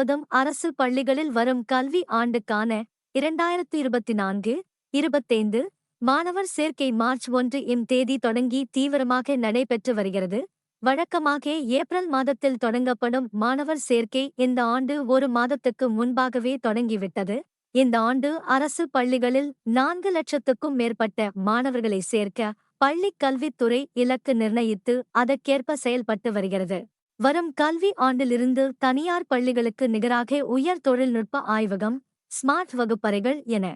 முழுவதும் அரசு பள்ளிகளில் வரும் கல்வி ஆண்டுக்கான இரண்டாயிரத்து இருபத்தி நான்கு இருபத்தைந்து மாணவர் சேர்க்கை மார்ச் ஒன்று இம் தேதி தொடங்கி தீவிரமாக நடைபெற்று வருகிறது. வழக்கமாக ஏப்ரல் மாதத்தில் தொடங்கப்படும் மாணவர் சேர்க்கை இந்த ஆண்டு ஒரு மாதத்துக்கு முன்பாகவே தொடங்கிவிட்டது. இந்த ஆண்டு அரசு பள்ளிகளில் நான்கு லட்சத்துக்கும் மேற்பட்ட மாணவர்களை சேர்க்க பள்ளிக் கல்வித்துறை இலக்கு நிர்ணயித்து அதற்கேற்ப செயல்பட்டு வருகிறது. வரும் கல்வி ஆண்டிலிருந்து தனியார் பள்ளிகளுக்கு நிகராக உயர் தொழில்நுட்ப ஆய்வகம் ஸ்மார்ட் வகுப்பறைகள் என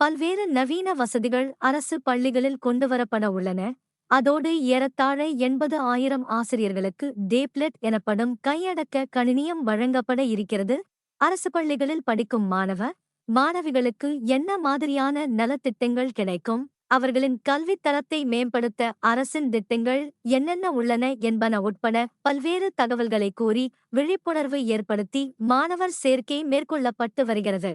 பல்வேறு நவீன வசதிகள் அரசு பள்ளிகளில் கொண்டுவரப்பட உள்ளன. அதோடு ஏறத்தாழ எண்பது ஆயிரம் ஆசிரியர்களுக்கு டேப்லெட் எனப்படும் கையடக்க கணினியம் வழங்கப்பட இருக்கிறது. அரசு பள்ளிகளில் படிக்கும் மாணவ மாணவிகளுக்கு என்ன மாதிரியான நலத்திட்டங்கள் கிடைக்கும்? அவர்களின் கல்வித் தரத்தை மேம்படுத்த அரசின் திட்டங்கள் என்னென்ன உள்ளன என்பன உட்பட பல்வேறு தகவல்களை கூறி விழிப்புணர்வு ஏற்படுத்தி மாணவர் சேர்க்கை மேற்கொள்ளப்பட்டு வருகிறது.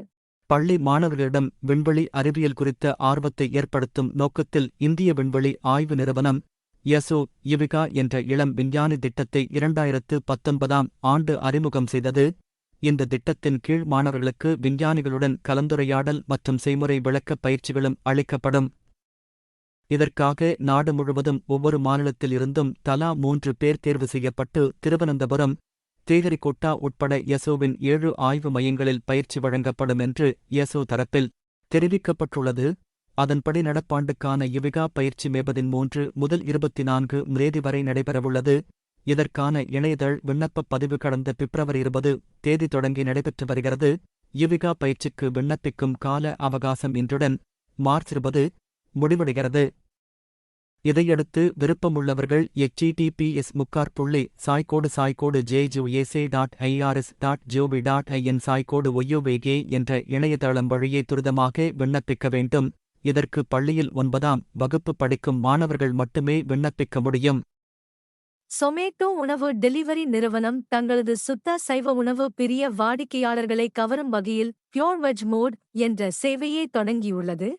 பள்ளி மாணவர்களிடம் விண்வெளி அறிவியல் குறித்த ஆர்வத்தை ஏற்படுத்தும் நோக்கத்தில் இந்திய விண்வெளி ஆய்வு நிறுவனம் எசோ யுவிகா என்ற இளம் விஞ்ஞானி திட்டத்தை இரண்டாயிரத்து பத்தொன்பதாம் ஆண்டு அறிமுகம் செய்தது. இந்த திட்டத்தின் கீழ் மாணவர்களுக்கு விஞ்ஞானிகளுடன் கலந்துரையாடல் மற்றும் செய்முறை விளக்க பயிற்சிகளும் அளிக்கப்படும். இதற்காக நாடு முழுவதும் ஒவ்வொரு மாநிலத்தில் இருந்தும் தலா மூன்று பேர் தேர்வு செய்யப்பட்டு திருவனந்தபுரம் தேகரிகோட்டா உட்பட யசோவின் ஏழு ஆய்வு மையங்களில் பயிற்சி வழங்கப்படும் என்று யசோ தரப்பில் தெரிவிக்கப்பட்டுள்ளது. அதன்படி நடப்பாண்டுக்கான யுவிகா பயிற்சி மேபதின் மூன்று முதல் இருபத்தி நான்கு தேதி வரை நடைபெறவுள்ளது. இதற்கான இணையதள் விண்ணப்பப் பதிவு கடந்த பிப்ரவரி இருபது தேதி தொடங்கி நடைபெற்று வருகிறது. யுவிகா பயிற்சிக்கு விண்ணப்பிக்கும் கால அவகாசம் இன்றுடன் மார்ச் இருபது முடிவடைகிறது. இதையடுத்து விருப்பமுள்ளவர்கள் எச்டிடிபிஎஸ் முக்கார் புள்ளி சாய்கோடு சாய்கோடு ஜேஜுஏசே டாட் ஐஆர்எஸ் டாட் ஜோபி டாட் ஐஎன் சாய்கோடு ஒய்யோவேகே என்ற இணையதளம் வழியே துரிதமாக விண்ணப்பிக்க வேண்டும். இதற்கு பள்ளியில் ஒன்பதாம் வகுப்பு படிக்கும் மாணவர்கள் மட்டுமே விண்ணப்பிக்க முடியும். சொமேட்டோ உணவு டெலிவரி நிறுவனம் தங்களது சுத்த சைவ உணவு பிரிய வாடிக்கையாளர்களை கவரும் வகையில் பியோர் வெஜ் மோட் என்ற சேவையை தொடங்கியுள்ளது.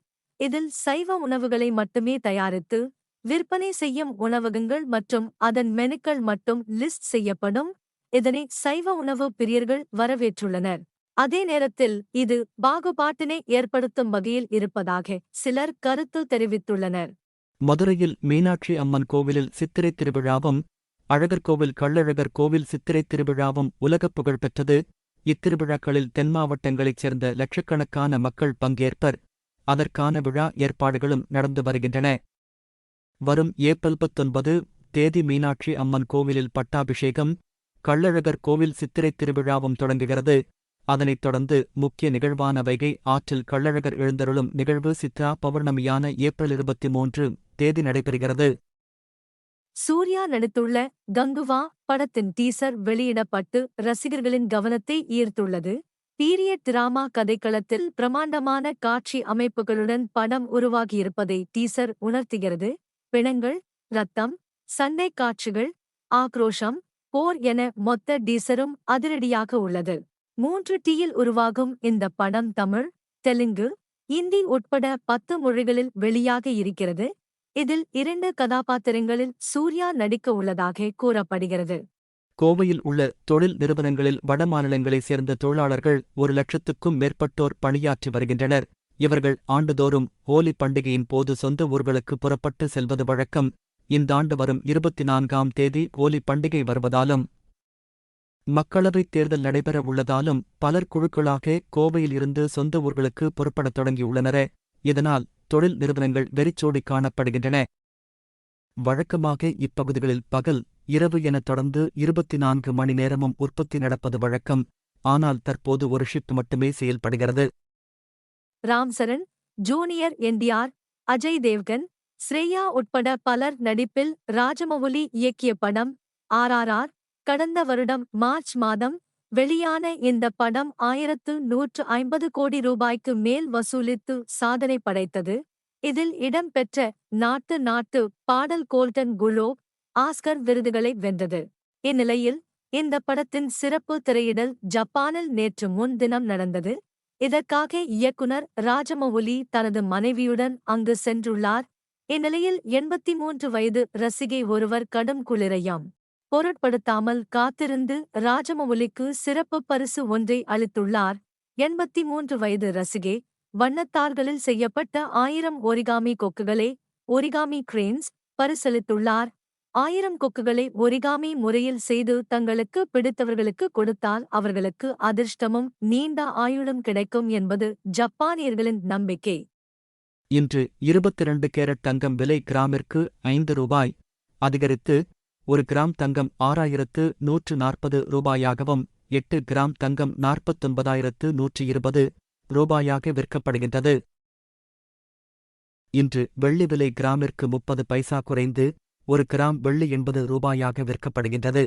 இதில் சைவ உணவுகளை மட்டுமே தயாரித்து விற்பனை செய்யும் உணவகங்கள் மற்றும் அதன் மெனுக்கள் மட்டும் லிஸ்ட் செய்யப்படும். இதனை சைவ உணவு பிரியர்கள் வரவேற்றுள்ளனர். அதே நேரத்தில் இது பாகுபாட்டினை ஏற்படுத்தும் வகையில் இருப்பதாக சிலர் கருத்து தெரிவித்துள்ளனர். மதுரையில் மீனாட்சி அம்மன் கோவிலில் சித்திரைத் திருவிழாவும் அழகர் கோவில் கள்ளழகர் கோவில் சித்திரைத் திருவிழாவும் உலகப் புகழ் பெற்றது. இத்திருவிழாக்களில் தென் மாவட்டங்களைச் சேர்ந்த லட்சக்கணக்கான மக்கள் பங்கேற்பர். அதற்கான விழா ஏற்பாடுகளும் நடந்து வருகின்றன. வரும் ஏப்ரல் பத்தொன்பது தேதி மீனாட்சி அம்மன் கோவிலில் பட்டாபிஷேகம் கள்ளழகர் கோவில் சித்திரைத் திருவிழாவும் தொடங்குகிறது. அதனைத் தொடர்ந்து முக்கிய நிகழ்வான வைகை ஆற்றில் கள்ளழகர் எழுந்தருளும் நிகழ்வு சித்ரா பௌர்ணமியான ஏப்ரல் இருபத்தி மூன்று தேதி நடைபெறுகிறது. சூர்யா நடித்துள்ள கங்குவா படத்தின் டீசர் வெளியிடப்பட்டு ரசிகர்களின் கவனத்தை ஈர்த்துள்ளது. பீரியட் டிராமா கதைக்களத்தில் பிரமாண்டமான காட்சி அமைப்புகளுடன் படம் உருவாகியிருப்பதை டீசர் உணர்த்துகிறது. பிணங்கள் ரத்தம் சண்டை காட்சிகள் ஆக்ரோஷம் போர் என மொத்த டீசரும் அதிரடியாக உள்ளது. மூன்று டீயில் உருவாகும் இந்த படம் தமிழ் தெலுங்கு இந்தி உட்பட பத்து மொழிகளில் வெளியாக இருக்கிறது. இதில் இரண்டு கதாபாத்திரங்களில் சூர்யா நடிக்க உள்ளதாக கூறப்படுகிறது. கோவையில் உள்ள தொழில் நிறுவனங்களில் வடமாநிலங்களைச் சேர்ந்த தொழிலாளர்கள் ஒரு லட்சத்துக்கும் மேற்பட்டோர் பணியாற்றி வருகின்றனர். இவர்கள் ஆண்டுதோறும் ஹோலி பண்டிகையின் போது சொந்த ஊர்களுக்கு புறப்பட்டு செல்வது வழக்கம். இந்தாண்டு வரும் இருபத்தி நான்காம் தேதி ஹோலி பண்டிகை வருவதாலும் மக்களவைத் தேர்தல் நடைபெற உள்ளதாலும் பலர் குழுக்களாக கோவையில் இருந்து சொந்த ஊர்களுக்கு புறப்படத் தொடங்கியுள்ளனர். இதனால் தொழில் நிறுவனங்கள் வெறிச்சோடி காணப்படுகின்றன. வழக்கமாக இப்பகுதிகளில் பகல் இரவு என தொடர்ந்து இருபத்தி நான்கு மணி நேரமும் உற்பத்தி நடப்பது வழக்கம். ஆனால் தற்போது ஒரு ஷிப்ட் மட்டுமே செயல்படுகிறது. ராம்சரண் ஜூனியர் என்டிஆர் அஜய் தேவ்கன் ஸ்ரேயா உட்பட பலர் நடிப்பில் ராஜமவுலி இயக்கிய படம் ஆர்ஆர்ஆர் கடந்த வருடம் மார்ச் மாதம் வெளியான இந்த படம் ஆயிரத்து நூற்று ஐம்பது கோடி ரூபாய்க்கு மேல் வசூலித்து சாதனை படைத்தது. இதில் இடம்பெற்ற நாட்டு நாட்டு பாடல் கோல்டன் குலோ ஆஸ்கர் விருதுகளை வென்றது. இந்நிலையில் இந்த படத்தின் சிறப்பு திரையிடல் ஜப்பானில் நேற்று முன்தினம் நடந்தது. இதற்காக இயக்குனர் ராஜமௌலி தனது மனைவியுடன் அங்கு சென்றுள்ளார். இந்நிலையில் எண்பத்தி மூன்று வயது ரசிகை ஒருவர் கடும் குளிரையாம். பொருட்படுத்தாமல் காத்திருந்து ராஜமௌலிக்கு சிறப்பு பரிசு ஒன்றை அளித்துள்ளார். எண்பத்தி மூன்று வயது ரசிகே வண்ணத்தார்களில் செய்யப்பட்ட ஆயிரம் ஒரிகாமி கொக்குகளை ஒரிகாமி கிரேன்ஸ் பரிசளித்துள்ளார். ஆயிரம் கொக்குகளை ஒரிகாமி முறையில் செய்து தங்களுக்கு பிடித்தவர்களுக்கு கொடுத்தால் அவர்களுக்கு அதிர்ஷ்டமும் நீண்ட ஆயுளும் கிடைக்கும் என்பது ஜப்பானியர்களின் நம்பிக்கை. இன்று இருபத்திரண்டு கேரட் தங்கம் விலை கிராமிற்கு ஐந்து ரூபாய். அதிகரித்து ஒரு கிராம் தங்கம் ஆறாயிரத்து நூற்று நாற்பது ரூபாயாகவும் எட்டு கிராம் தங்கம் நாற்பத்தொன்பதாயிரத்து நூற்றி இருபது ரூபாயாக விற்கப்படுகின்றது. இன்று வெள்ளி விலை கிராமிற்கு முப்பது பைசா குறைந்து ஒரு கிராம் வெள்ளி எண்பது ரூபாயாக விற்கப்படுகின்றது.